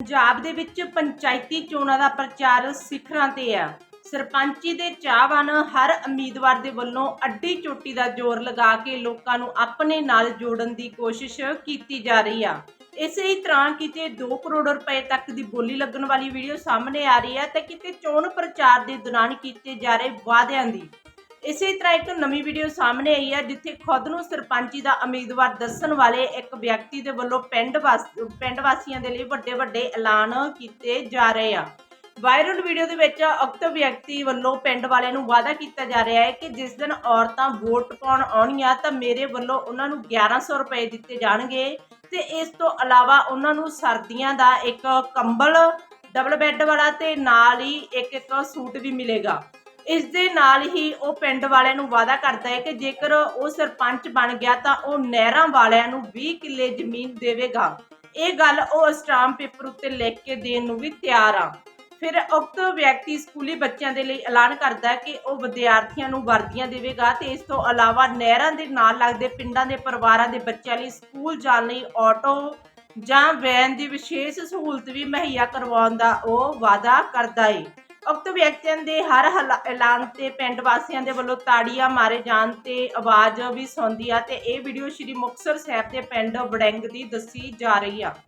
ਪੰਜਾਬ ਦੇ ਵਿੱਚ ਪੰਚਾਇਤੀ ਚੋਣਾਂ ਦਾ ਪ੍ਰਚਾਰ ਸਿਖਰਾਂ ਤੇ ਆ। ਸਰਪੰਚੀ ਦੇ ਚਾਹਵਾਨ ਹਰ ਉਮੀਦਵਾਰ ਦੇ ਵੱਲੋਂ ਅੱਡੀ ਚੋਟੀ ਦਾ ਜ਼ੋਰ ਲਗਾ ਕੇ ਲੋਕਾਂ ਨੂੰ ਆਪਣੇ ਨਾਲ ਜੋੜਨ ਦੀ ਕੋਸ਼ਿਸ਼ ਕੀਤੀ ਜਾ ਰਹੀ ਆ। ਇਸੇ ਹੀ ਤਰ੍ਹਾਂ ਕਿਤੇ 2 ਕਰੋੜ ਰੁਪਏ ਤੱਕ ਦੀ ਬੋਲੀ ਲੱਗਣ ਵਾਲੀ ਵੀਡੀਓ ਸਾਹਮਣੇ ਆ ਰਹੀ ਹੈ ਤੇ ਕਿਤੇ ਚੋਣ ਪ੍ਰਚਾਰ ਦੇ ਦੌਰਾਨ ਕੀਤੇ ਜਾ ਰਹੇ ਵਾਅਦਿਆਂ ਦੀ। ਇਸੇ ਤਰ੍ਹਾਂ ਇੱਕ ਨਵੀਂ ਵੀਡੀਓ ਸਾਹਮਣੇ ਆਈ ਹੈ, ਜਿੱਥੇ ਖੁਦ ਨੂੰ ਸਰਪੰਚੀ ਦਾ ਉਮੀਦਵਾਰ ਦੱਸਣ ਵਾਲੇ ਇੱਕ ਵਿਅਕਤੀ ਦੇ ਵੱਲੋਂ ਪਿੰਡ ਵਾਸ, ਪਿੰਡ ਵਾਸੀਆਂ ਦੇ ਲਈ ਵੱਡੇ ਵੱਡੇ ਐਲਾਨ ਕੀਤੇ ਜਾ ਰਹੇ ਆ। ਵਾਇਰਲ ਵੀਡੀਓ ਦੇ ਵਿੱਚ ਉਕਤ ਵਿਅਕਤੀ ਵੱਲੋਂ ਪਿੰਡ ਵਾਲਿਆਂ ਨੂੰ ਵਾਅਦਾ ਕੀਤਾ ਜਾ ਰਿਹਾ ਹੈ ਕਿ ਜਿਸ ਦਿਨ ਔਰਤਾਂ ਵੋਟ ਪਾਉਣ ਆਉਣੀਆਂ ਤਾਂ ਮੇਰੇ ਵੱਲੋਂ ਉਹਨਾਂ ਨੂੰ 1100 ਰੁਪਏ ਦਿੱਤੇ ਜਾਣਗੇ ਤੇ ਇਸ ਤੋਂ ਇਲਾਵਾ ਉਹਨਾਂ ਨੂੰ ਸਰਦੀਆਂ ਦਾ ਇੱਕ ਕੰਬਲ, ਡਬਲ ਬੈੱਡ ਵਾਲਾ ਤੇ ਨਾਲ ਹੀ ਇੱਕ ਇੱਕ ਸੂਟ ਵੀ ਮਿਲੇਗਾ। ਇਸ ਦੇ ਨਾਲ ਹੀ ਉਹ ਪਿੰਡ ਵਾਲਿਆਂ ਨੂੰ ਵਾਅਦਾ ਕਰਦਾ ਹੈ ਕਿ ਜੇਕਰ ਉਹ ਸਰਪੰਚ ਬਣ ਗਿਆ ਤਾਂ ਉਹ ਨਹਿਰਾਂ ਵਾਲਿਆਂ ਨੂੰ 20 ਕਿੱਲੇ ਜ਼ਮੀਨ ਦੇਵੇਗਾ। ਇਹ ਗੱਲ ਉਹ ਸਟਾਂਪ ਪੇਪਰ ਉੱਤੇ ਲਿਖ ਕੇ ਦੇਣ ਨੂੰ ਵੀ ਤਿਆਰ ਆ। ਫਿਰ ਉਕਤ ਵਿਅਕਤੀ ਸਕੂਲੀ ਬੱਚਿਆਂ ਦੇ ਲਈ ਐਲਾਨ ਕਰਦਾ ਹੈ ਕਿ ਉਹ ਵਿਦਿਆਰਥੀਆਂ ਨੂੰ ਵਰਦੀਆਂ ਦੇਵੇਗਾ ਤੇ ਇਸ ਤੋਂ ਇਲਾਵਾ ਨਹਿਰਾਂ ਦੇ ਨਾਲ ਲੱਗਦੇ ਪਿੰਡਾਂ ਦੇ ਪਰਿਵਾਰਾਂ ਦੇ ਬੱਚਿਆਂ ਲਈ ਸਕੂਲ ਜਾਣ ਲਈ ਆਟੋ ਜਾਂ ਵੈਨ ਦੀ ਵਿਸ਼ੇਸ਼ ਸਹੂਲਤ ਵੀ ਮੁਹੱਈਆ ਕਰਵਾਉਣ ਦਾ ਉਹ ਵਾਅਦਾ ਕਰਦਾ ਹੈ ਉਕਤ ਵਿਅਕਤੀਆਂ ਦੇ ਹਰ ਹਲਾ- ਐਲਾਨ ਤੇ ਪਿੰਡ ਵਾਸੀਆਂ ਦੇ ਵੱਲੋਂ ਤਾੜੀਆਂ ਮਾਰੇ ਜਾਣ ਤੇ ਆਵਾਜ਼ ਵੀ ਸੁਣਦੀ ਆ ਤੇ ਇਹ ਵੀਡੀਓ ਸ਼੍ਰੀ ਮੁਕਤਸਰ ਸਾਹਿਬ ਦੇ ਪਿੰਡ ਵੜਿੰਗ ਦੀ ਦੱਸੀ ਜਾ ਰਹੀ ਆ।